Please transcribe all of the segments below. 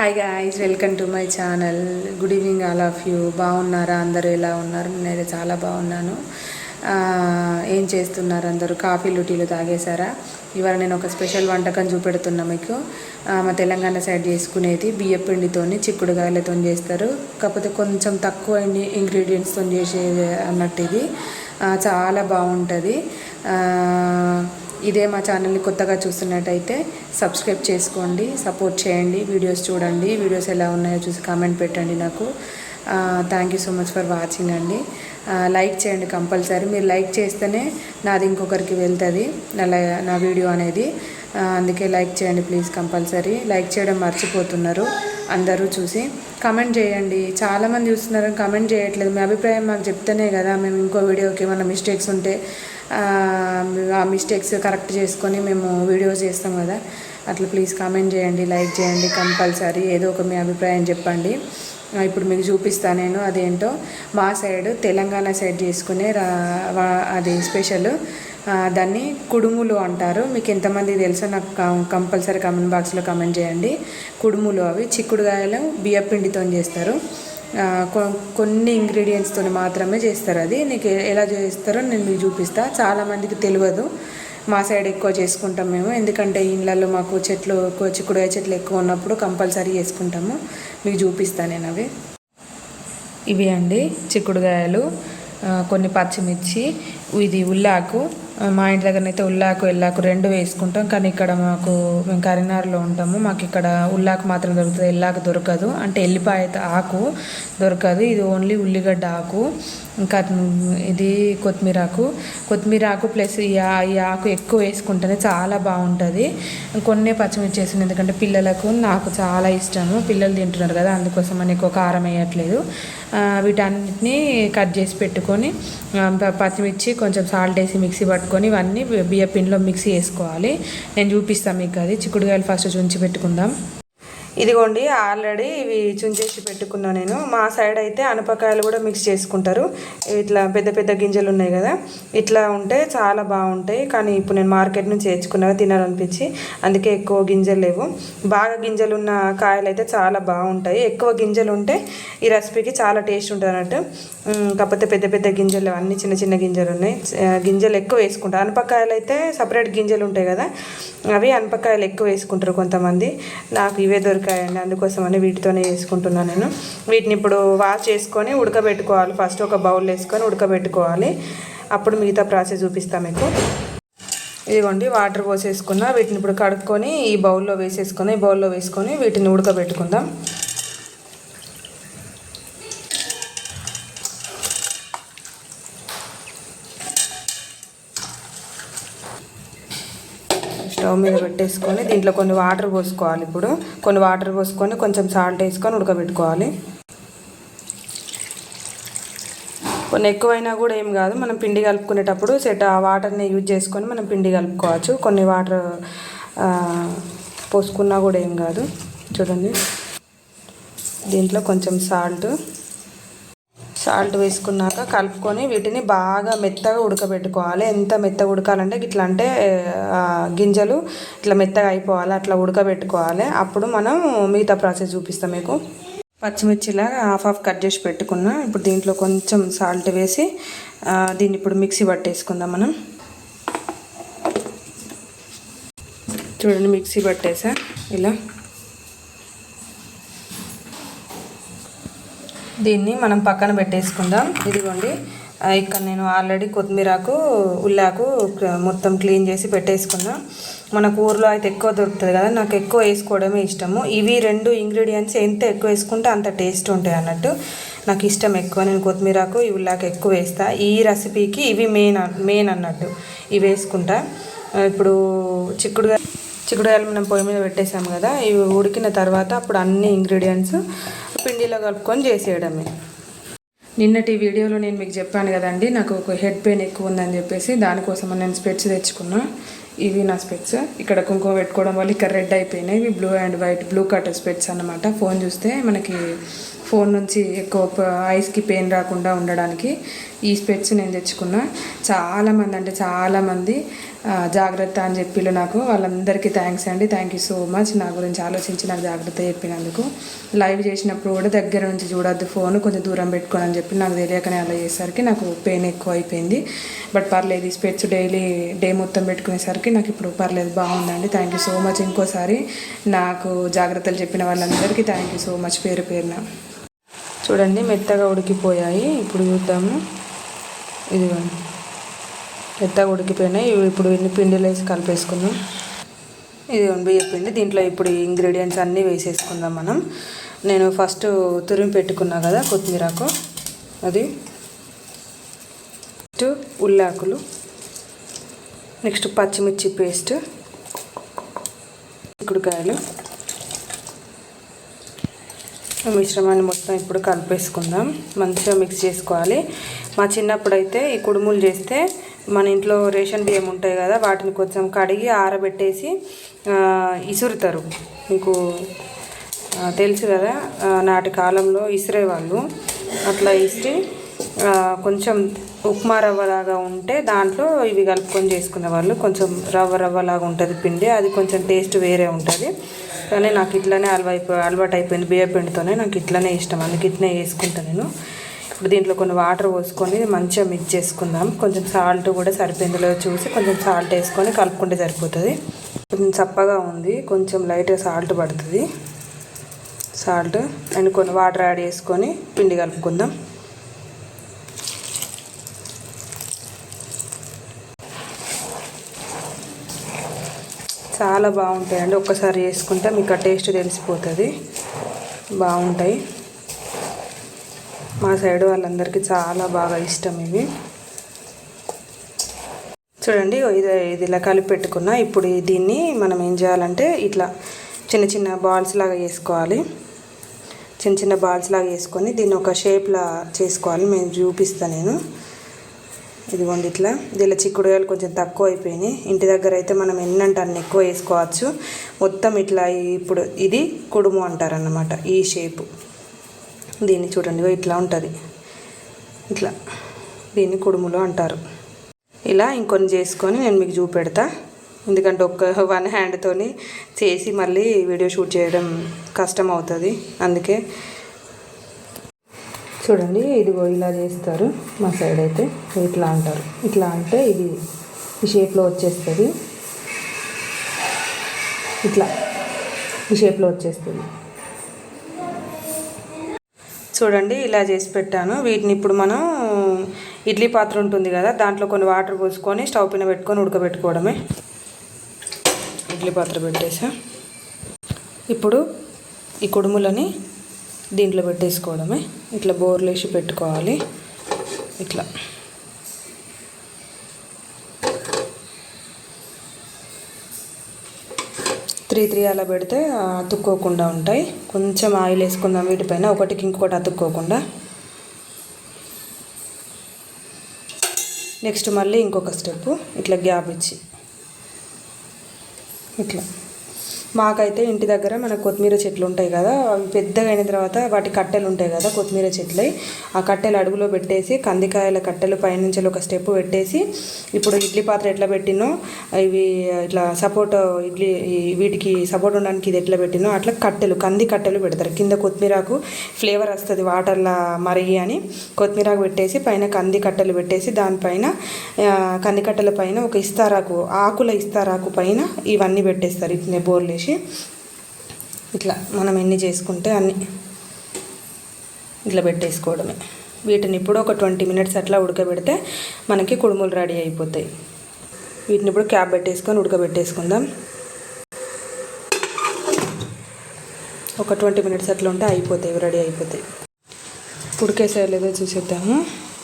Hi guys welcome to my channel good evening all of you బాగున్నారా? అందరూ ఎలా ఉన్నారు? నేనైతే చాలా బాగున్నాను. ఏం చేస్తున్నారు అందరూ? కాఫీలు టీలు తాగేశారా? ఇవాళ నేను ఒక స్పెషల్ వంటకం చూపెడుతున్నా మీకు. మా తెలంగాణ సైడ్ చేసుకునేది బియ్య పిండితోని చిక్కుడుగాయలతో చేస్తారు. కాకపోతే కొంచెం తక్కువ ఇంగ్రీడియంట్స్తో చేసేది అన్నట్టు ఇది. చాలా బాగుంటుంది. ఇదే మా ఛానల్ని కొత్తగా చూస్తున్నట్టయితే సబ్స్క్రైబ్ చేసుకోండి సపోర్ట్ చేయండి వీడియోస్ చూడండి. వీడియోస్ ఎలా ఉన్నాయో చూసి కామెంట్ పెట్టండి నాకు. Thank you so much for watching అండి. లైక్ చేయండి కంపల్సరీ మీరు లైక్ చేస్తేనే నాది ఇంకొకరికి వెళ్తుంది నా లై- నా వీడియో అనేది. అందుకే లైక్ చేయండి ప్లీజ్ కంపల్సరీ లైక్ చేయడం మర్చిపోతున్నారు అందరూ చూసి. కమెంట్ చేయండి. చాలామంది చూస్తున్నారు కమెంట్ చేయట్లేదు. మీ అభిప్రాయం మాకు చెప్తేనే కదా. మేము ఇంకో వీడియోకి ఏమైనా మిస్టేక్స్ ఉంటే ఆ, మిస్టేక్స్ కరెక్ట్ చేసుకొని మేము వీడియోస్ చేస్తాం కదా. అట్లా ప్లీజ్ కామెంట్ చేయండి లైక్ చేయండి కంపల్సరీ ఏదో ఒక మీ అభిప్రాయం చెప్పండి. ఇప్పుడు మీకు చూపిస్తాను నేను అదేంటో. మా సైడ్ తెలంగాణ సైడ్ చేసుకునే రా అది స్పెషల్ దాన్ని కుడుములు అంటారు. మీకు ఎంతమంది తెలుసో నాకు కంపల్సరీ కామెంట్ బాక్స్లో కామెంట్ చేయండి. కుడుములు అవి చిక్కుడుకాయలు బియ్యపిండితో చేస్తారు. కొన్ని ఇంగ్రీడియంట్స్తో మాత్రమే చేస్తారు అది. నీకు ఎలా చేస్తారో నేను మీకు చూపిస్తా. చాలామందికి తెలియదు. మా సైడ్ ఎక్కువ చేసుకుంటాం మేము. ఎందుకంటే ఇండ్లలో మాకు చెట్లు ఎక్కువ చిక్కుడుకాయ చెట్లు ఎక్కువ ఉన్నప్పుడు కంపల్సరీ చేసుకుంటాము. మీకు చూపిస్తాను నేను అవి. ఇవి అండి చిక్కుడుకాయలు కొన్ని పచ్చిమిర్చి ఇది ఉల్లాకు మా ఇంటి దగ్గరనైతే ఉల్లాకు ఎల్లాకు రెండు వేసుకుంటాం. కానీ ఇక్కడ మాకు మేము కరీంనగర్లో ఉంటాము. మాకు ఇక్కడ ఉల్లాకు మాత్రం దొరుకుతుంది. ఎల్లాకు దొరకదు. అంటే ఎల్లిపాయ ఆకు దొరకదు. ఇది ఓన్లీ ఉల్లిగడ్డ ఆకు. ఇంకా ఇది కొత్తిమీర ఆకు. కొత్తిమీర ఆకు ప్లస్ ఈ ఆ- ఈ ఆకు ఎక్కువ వేసుకుంటేనే చాలా బాగుంటుంది. కొన్ని పచ్చిమిర్చి వేసింది ఎందుకంటే పిల్లలకు నాకు చాలా ఇష్టము. పిల్లలు తింటున్నారు కదా. అందుకోసం అని ఎక్కువ కారం వేయట్లేదు. వీటన్నిటిని కట్ చేసి పెట్టుకొని పచ్చిమిర్చి కొంచెం సాల్ట్ వేసి మిక్సీ పట్టుకొని ఇవన్నీ బియ్య పిండిలో మిక్సీ వేసుకోవాలి. నేను చూపిస్తాను మీకు అది. చిక్కుడుకాయలు ఫస్ట్ చుంచి పెట్టుకుందాం. ఇదిగోండి ఆల్రెడీ ఇవి చుంచేసి పెట్టుకున్నా నేను. మా సైడ్ అయితే అనపకాయలు కూడా మిక్స్ చేసుకుంటారు. ఇట్లా పెద్ద పెద్ద గింజలు ఉన్నాయి కదా ఇట్లా ఉంటే చాలా బాగుంటాయి. కానీ ఇప్పుడు నేను మార్కెట్ నుంచి తెచ్చుకున్నా తినాలనిపించి అందుకే ఎక్కువ గింజలు లేవు. బాగా గింజలు ఉన్న కాయలు అయితే చాలా బాగుంటాయి. ఎక్కువ గింజలు ఉంటే ఈ రెసిపీకి చాలా టేస్ట్ ఉంటుంది అన్నట్టు. కాకపోతే పెద్ద పెద్ద గింజలు అన్ని చిన్న చిన్న గింజలు ఉన్నాయి. గింజలు ఎక్కువ వేసుకుంటారు అనపకాయలు అయితే సపరేట్ గింజలు ఉంటాయి కదా అవి అనపకాయలు ఎక్కువ వేసుకుంటారు కొంతమంది. నాకు ఇవే అండి అందుకోసమని వీటితోనే వేసుకుంటున్నాను నేను. వీటిని ఇప్పుడు వాష్ చేసుకొని ఉడకబెట్టుకోవాలి. ఫస్ట్ ఒక బౌల్ వేసుకొని ఉడకబెట్టుకోవాలి. అప్పుడు మిగతా ప్రాసెస్ చూపిస్తాను మీకు. ఇదిగోండి వాటర్ పోసేసుకున్న. వీటిని ఇప్పుడు కడుక్కొని ఈ బౌల్లో వేసేసుకుని ఈ బౌల్లో వేసుకొని వీటిని ఉడకబెట్టుకుందాం. స్టవ్ మీద పెట్టేసుకొని దీంట్లో కొన్ని వాటర్ పోసుకోవాలి ఇప్పుడు. కొన్ని వాటర్ పోసుకొని కొంచెం సాల్ట్ వేసుకొని ఉడకబెట్టుకోవాలి. కొన్ని ఎక్కువైనా కూడా ఏం కాదు. మనం పిండి కలుపుకునేటప్పుడు సెట్ ఆ వాటర్ని యూజ్ చేసుకొని మనం పిండి కలుపుకోవచ్చు. కొన్ని వాటర్ పోసుకున్నా కూడా ఏం కాదు. చూడండి. దీంట్లో కొంచెం సాల్ట్ సాల్ట్ వేసుకున్నాక కలుపుకొని వీటిని బాగా మెత్తగా ఉడకబెట్టుకోవాలి. ఎంత మెత్తగా ఉడకాలంటే ఇట్లా అంటే గింజలు ఇట్లా మెత్తగా అయిపోవాలి అట్లా ఉడకబెట్టుకోవాలి. అప్పుడు మనం మిగతా ప్రాసెస్ చూపిస్తాం మీకు. పచ్చిమిర్చిలాగా హాఫ్ హాఫ్ కట్ చేసి పెట్టుకున్నా ఇప్పుడు దీంట్లో కొంచెం సాల్ట్ వేసి దీన్ని ఇప్పుడు మిక్సీ పట్టేసుకుందాం మనం. చూడండి మిక్సీ పట్టేసా? ఇలా. దీన్ని మనం పక్కన పెట్టేసుకుందాం. ఇదిగోండి. ఇక్కడ నేను ఆల్రెడీ కొత్తిమీరాకు ఉల్లాకు మొత్తం క్లీన్ చేసి పెట్టేసుకున్నా మనకు ఊర్లో అయితే ఎక్కువ దొరుకుతుంది కదా నాకు ఎక్కువ వేసుకోవడమే ఇష్టము. ఇవి రెండు ఇంగ్రీడియంట్స్ ఎంత ఎక్కువ వేసుకుంటే అంత టేస్ట్ ఉంటాయి అన్నట్టు. నాకు ఇష్టం ఎక్కువ. నేను కొత్తిమీరాకు ఈ ఉల్లాకు ఎక్కువ వేస్తా. ఈ రెసిపీకి ఇవి మెయిన్ మెయిన్ అన్నట్టు ఇవి వేసుకుంటా. ఇప్పుడు చిక్కుడుగా చిక్కుడుగాయలు మనం పొయ్యి మీద పెట్టేసాం కదా ఇవి ఉడికిన తర్వాత అప్పుడు అన్ని ఇంగ్రీడియంట్స్ పిండిలో కలుపుకొని చేసేయడమే. నిన్నటి వీడియోలో నేను మీకు చెప్పాను కదండి నాకు ఒక హెడ్ పెయిన్ ఎక్కువ ఉందని చెప్పేసి దానికోసం నేను స్పెట్స్ తెచ్చుకున్నా. ఇవి నా స్పెట్స్. ఇక్కడ కుంకుమ పెట్టుకోవడం వల్ల ఇక్కడ రెడ్ అయిపోయినాయి. ఇవి blue and white blue colour spots అన్నమాట. ఫోన్ చూస్తే మనకి ఫోన్ నుంచి ఎక్కువ ఐస్కి పెయిన్ రాకుండా ఉండడానికి ఈ స్పెట్స్ నేను తెచ్చుకున్నా. చాలామంది అంటే చాలామంది జాగ్రత్త అని చెప్పిళ్ళు నాకు. వాళ్ళందరికీ థ్యాంక్స్ అండి. Thank you so much. నా గురించి ఆలోచించి నాకు జాగ్రత్త చెప్పినందుకు. లైవ్ చేసినప్పుడు కూడా దగ్గర నుంచి చూడొద్దు ఫోన్ కొంచెం దూరం పెట్టుకోని అని చెప్పి నాకు తెలియకనే అలా చేసేసరికి నాకు పెయిన్ ఎక్కువ అయిపోయింది. బట్ పర్లేదు ఈ స్పెట్స్ డైలీ డే మొత్తం పెట్టుకునేసరికి నాకు ఇప్పుడు పర్లేదు బాగుందండి. Thank you so much. ఇంకోసారి నాకు జాగ్రత్తలు చెప్పిన వాళ్ళందరికీ థ్యాంక్ యూ సో మచ్ పేరు పేరున. చూడండి మెత్తగా ఉడికిపోయాయి. ఇప్పుడు చూద్దాము. ఇదిగోండి. మెత్తగా ఉడికిపోయినాయి. ఇవి ఇప్పుడు ఎన్ని పిండిలు వేసి కలిపేసుకుందాం. ఇదిగోండి బియ్య పిండి. దీంట్లో ఇప్పుడు ఇంగ్రీడియంట్స్ అన్నీ వేసేసుకుందాం మనం. నేను ఫస్ట్ తురిమి పెట్టుకున్నా కదా కొత్తిమీరాకు. అది. నెక్స్ట్ ఉల్లాకులు. నెక్స్ట్ పచ్చిమిర్చి పేస్ట్ చిక్కుడుకాయలు. మిశ్రమాన్ని మొత్తం ఇప్పుడు కలిపేసుకుందాం. మంచిగా మిక్స్ చేసుకోవాలి. మా చిన్నప్పుడు అయితే ఈ కుడుములు చేస్తే మన ఇంట్లో రేషన్ బియ్యం ఉంటాయి కదా వాటిని కొంచెం కడిగి ఆరబెట్టేసి ఇసురుతారు. మీకు తెలుసు కదా నాటి కాలంలో ఇసిరేవాళ్ళు అట్లా ఇసిరి కొంచెం ఉప్మా రవ్వలాగా ఉంటే దాంట్లో ఇవి కలుపుకొని చేసుకునే వాళ్ళు. కొంచెం రవ్వ రవ్వలాగా ఉంటుంది పిండి అది కొంచెం టేస్ట్ వేరే ఉంటుంది. కానీ నాకు ఇట్లానే అలవైపో అలవాటు అయిపోయింది బియ్య పిండితోనే. నాకు ఇట్లానే ఇష్టం అందుకే ఇట్లనే వేసుకుంటాను నేను. ఇప్పుడు దీంట్లో కొన్ని వాటర్ పోసుకొని మంచిగా మిక్స్ చేసుకుందాం. కొంచెం సాల్ట్ కూడా సరిపోయిందిలో చూసి కొంచెం సాల్ట్ వేసుకొని కలుపుకుంటే సరిపోతుంది. కొంచెం చప్పగా ఉంది కొంచెం లైట్గా సాల్ట్ పడుతుంది. సాల్ట్ అండ్ కొన్ని వాటర్ యాడ్ చేసుకొని పిండి కలుపుకుందాం. చాలా బాగుంటాయండి. ఒక్కసారి చేసుకుంటే మీకు ఆ టేస్ట్ తెలిసిపోతుంది. బాగుంటాయి. మా సైడ్ వాళ్ళందరికీ చాలా బాగా ఇష్టం ఇవి. చూడండి ఇది ఇది ఇలా కలిపి పెట్టుకున్నా. ఇప్పుడు దీన్ని మనం ఏం చేయాలంటే ఇట్లా చిన్న చిన్న బాల్స్ లాగా వేసుకోవాలి. చిన్న చిన్న బాల్స్ లాగా వేసుకొని దీన్ని ఒక షేప్లా చేసుకోవాలి. మేము చూపిస్తాను నేను. ఇదిగోండి ఇట్లా. దీనిలో చిక్కుడుగాయలు కొంచెం తక్కువ అయిపోయినాయి. ఇంటి దగ్గర అయితే మనం ఎన్నంటే అన్ని ఎక్కువ వేసుకోవచ్చు. మొత్తం ఇట్లా ఇప్పుడు ఇది కుడుము అంటారన్నమాట ఈ షేపు దీన్ని చూడండి ఇట్లా ఉంటుంది. ఇట్లా దీన్ని కుడుములు అంటారు. ఇలా ఇంకొన్ని చేసుకొని నేను మీకు చూపెడతా. ఎందుకంటే ఒక్క వన్ హ్యాండ్తోని చేసి మళ్ళీ వీడియో షూట్ చేయడం కష్టం అవుతుంది. అందుకే చూడండి ఇదిగో ఇలా చేస్తారు. మా సైడ్ అయితే ఇట్లా అంటారు. ఇట్లా అంటే ఇది ఈ షేప్లో వచ్చేస్తుంది. ఇట్లా ఈ షేప్లో వచ్చేస్తుంది. చూడండి ఇలా చేసి పెట్టాను. వీటిని ఇప్పుడు మనం ఇడ్లీ పాత్ర ఉంటుంది కదా దాంట్లో కొన్ని వాటర్ పోసుకొని స్టవ్ పైన పెట్టుకొని ఉడకబెట్టుకోవడమే. ఇడ్లీ పాత్ర పెట్టేసా. ఇప్పుడు ఈ కుడుములని దీంట్లో పెట్టేసుకోవడమే. ఇట్లా బోర్లు వేసి పెట్టుకోవాలి. ఇట్లా. త్రీ త్రీ అలా పెడితే అతుక్కోకుండా ఉంటాయి. కొంచెం ఆయిల్ వేసుకుందాం వీటిపైన ఒకటికి ఇంకొకటి అతుక్కోకుండా. నెక్స్ట్ మళ్ళీ ఇంకొక స్టెప్ ఇట్లా గ్యాప్ ఇచ్చి. ఇట్లా. మాకైతే ఇంటి దగ్గర మన కొత్తిమీర చెట్లు ఉంటాయి కదా అవి పెద్దగా అయిన తర్వాత వాటి కట్టెలు ఉంటాయి కదా కొత్తిమీర చెట్లు ఆ కట్టెలు అడుగులో పెట్టేసి కందికాయల కట్టెలు పైనుంచి ఒక స్టెప్ పెట్టేసి ఇప్పుడు ఇడ్లీ పాత్ర ఎట్లా పెట్టినో ఇవి ఇట్లా సపోర్ట్ ఇడ్లీ వీటికి సపోర్ట్ ఉండడానికి ఇది ఎట్లా పెట్టినో అట్లా కట్టెలు కంది కట్టెలు పెడతారు. కింద కొత్తిమీరకు ఫ్లేవర్ వస్తుంది వాటర్లా మరిగి అని కొత్తిమీరకు పెట్టేసి పైన కంది కట్టెలు పెట్టేసి దానిపైన కంది కట్టెల పైన ఒక ఇస్తారాకు ఆకుల ఇస్తారాకు పైన ఇవన్నీ పెట్టేస్తారు ఇట్లనే బోర్లేసి ఇట్లా మనం ఎన్ని చేసుకుంటే అన్ని ఇట్లా పెట్టేసుకోవడమే. వీటిని ఇప్పుడు ఒక ట్వంటీ మినిట్స్ అట్లా ఉడకబెడితే మనకి కుడుములు రెడీ అయిపోతాయి. వీటిని ఇప్పుడు క్యాప్ పెట్టేసుకొని ఉడకబెట్టేసుకుందాం. ఒక ట్వంటీ మినిట్స్ అట్లా ఉంటే అయిపోతాయి రెడీ అయిపోతాయి. ఉడికేసాయో లేదో చూసేద్దాము.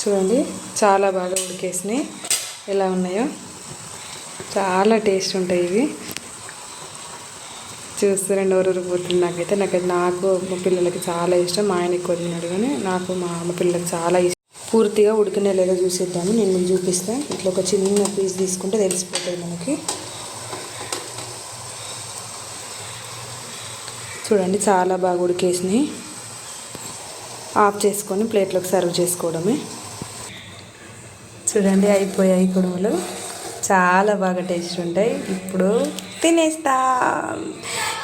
చూడండి చాలా బాగా ఉడికేసినాయి. ఎలా ఉన్నాయో. చాలా టేస్ట్ ఉంటాయి ఇవి. చూస్తే నోరూరు పోతుంది నాకైతే. నాకు నాకు మా పిల్లలకి చాలా ఇష్టం. మా ఆయన ఎక్కువ తిన్నాడు కానీ నాకు మా అమ్మ పిల్లలకి చాలా ఇష్టం. పూర్తిగా ఉడికిన లేదో చూసేద్దాము. నేను మీకు చూపిస్తాను ఇట్లా ఒక చిన్న పీస్ తీసుకుంటే తెలిసిపోతుంది మనకి. చూడండి చాలా బాగా ఉడికేసినాయి. ఆఫ్ చేసుకొని ప్లేట్లోకి సర్వ్ చేసుకోవడమే. చూడండి అయిపోయాయి కుడుములు చాలా బాగా టేస్ట్ ఉంటాయి. ఇప్పుడు తినేస్తా.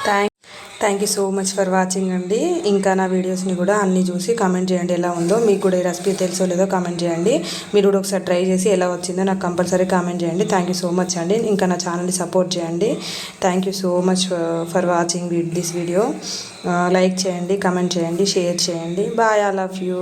Thank thank you so much for watching అండి. ఇంకా నా వీడియోస్ని కూడా అన్నీ చూసి కామెంట్ చేయండి. ఎలా ఉందో మీకు కూడా ఈ రెసిపీ తెలుసో లేదో కామెంట్ చేయండి. మీరు కూడా ఒకసారి ట్రై చేసి ఎలా వచ్చిందో నాకు కంపల్సరీ కామెంట్ చేయండి. థ్యాంక్ యూ సో మచ్ అండి. ఇంకా నా ఛానల్ని సపోర్ట్ చేయండి. Thank you so much for watching this video like చేయండి కామెంట్ చేయండి షేర్ చేయండి. Bye I love you